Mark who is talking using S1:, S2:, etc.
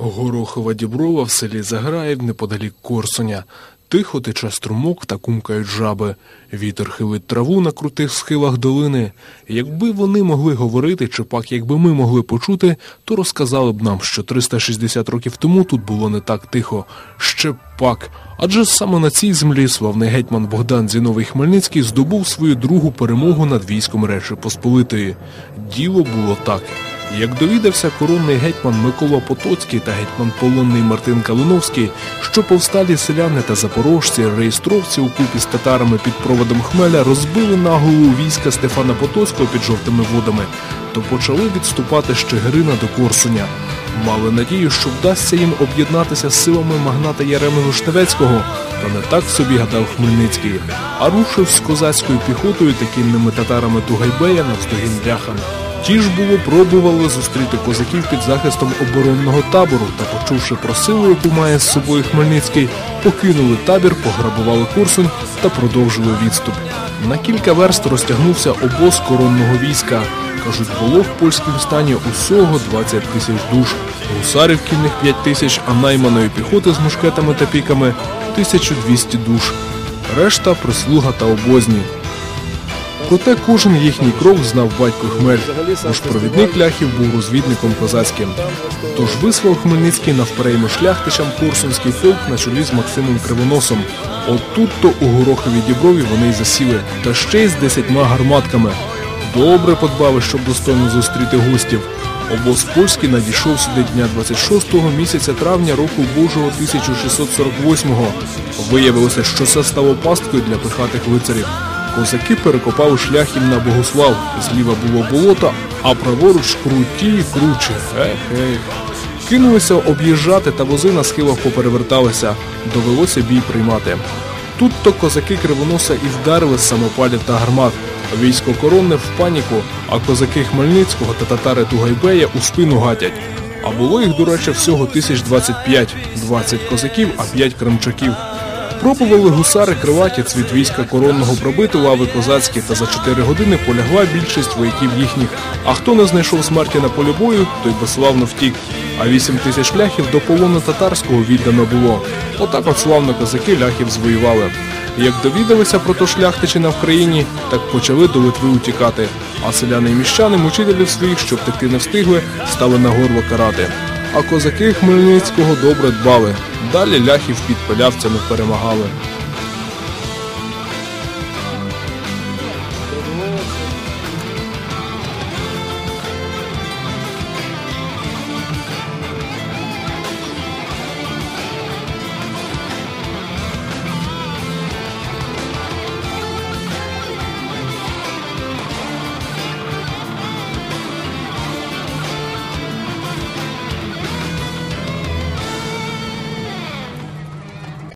S1: Горохова діброва в селі Заграїв неподалік Корсуня. Тихо тече струмок та кумкають жаби. Вітер хилить траву на крутих схилах долини. Якби вони могли говорити, чи пак якби ми могли почути, то розказали б нам, що 360 років тому тут було не так тихо. Ще пак. Адже саме на цій землі славний гетьман Богдан Зіновий Хмельницький здобув свою другу перемогу над військом Речі Посполитої. Діло було так. Як довідався коронний гетьман Микола Потоцький та гетьман полонний Мартин Калиновський, що повсталі селяни та запорожці, реєстровці у купі з татарами під проводом хмеля розбили наголу війська Стефана Потоцького під жовтими водами, то почали відступати з Чигирина до Корсуня. Мали надію, що вдасться їм об'єднатися з силами магната Яреми Виштевецького, та не так собі гадав Хмельницький, а рушив з козацькою піхотою та кінними татарами Тугайбея навздогін ляхам. Ті ж було пробували зустріти козаків під захистом оборонного табору та, почувши про силу, яку має з собою Хмельницький, покинули табір, пограбували Курсунь та продовжили відступ. На кілька верст розтягнувся обоз коронного війська. Кажуть, було в польському стані усього 20 тисяч душ, гусарів кінних 5 тисяч, а найманої піхоти з мушкетами та піками 1200 душ. Решта прислуга та обозні. Проте кожен їхній крок знав батько Хмель, бо провідник ляхів був розвідником козацьким. Тож вислав Хмельницький навперейми шляхтичам Корсунський полк на чолі з Максимом Кривоносом. От тут-то у Гороховій Діброві вони й засіли, та ще й з десятьма гарматками. Добре подбали, щоб достойно зустріти гостів. Обоз польський надійшов сюди дня 26-го місяця травня року Божого 1648-го. Виявилося, що це стало пасткою для пихатих лицарів. Козаки перекопали шлях їм на Богослав, зліва було болото, а праворуч круті й круче. Ех-ех. Кинулися об'їжджати, та вози на схилах попереверталися. Довелося бій приймати. Тут то козаки кривоноса і вдарили з самопалів та гармат. Військо коронне в паніку, а козаки Хмельницького та татари Тугайбея у спину гатять. А було їх, до речі, всього 1025, 20 козаків, а 5 кримчаків. Пробували гусари криваті цвіт війська коронного пробити лави козацькі, та за 4 години полягла більшість вояків їхніх. А хто не знайшов смерті на полі бою, той безславно втік. А 8 тисяч ляхів до полону татарського віддано було. Отак от славно козаки ляхів звоювали. Як довідалися про то шляхтичі на Вкраїні, так почали до Литви утікати. А селяни і міщани мучителів своїх, що втекти не встигли, стали на горло карати. А козаки Хмельницького добре дбали. Далі ляхів під полявцями перемагали.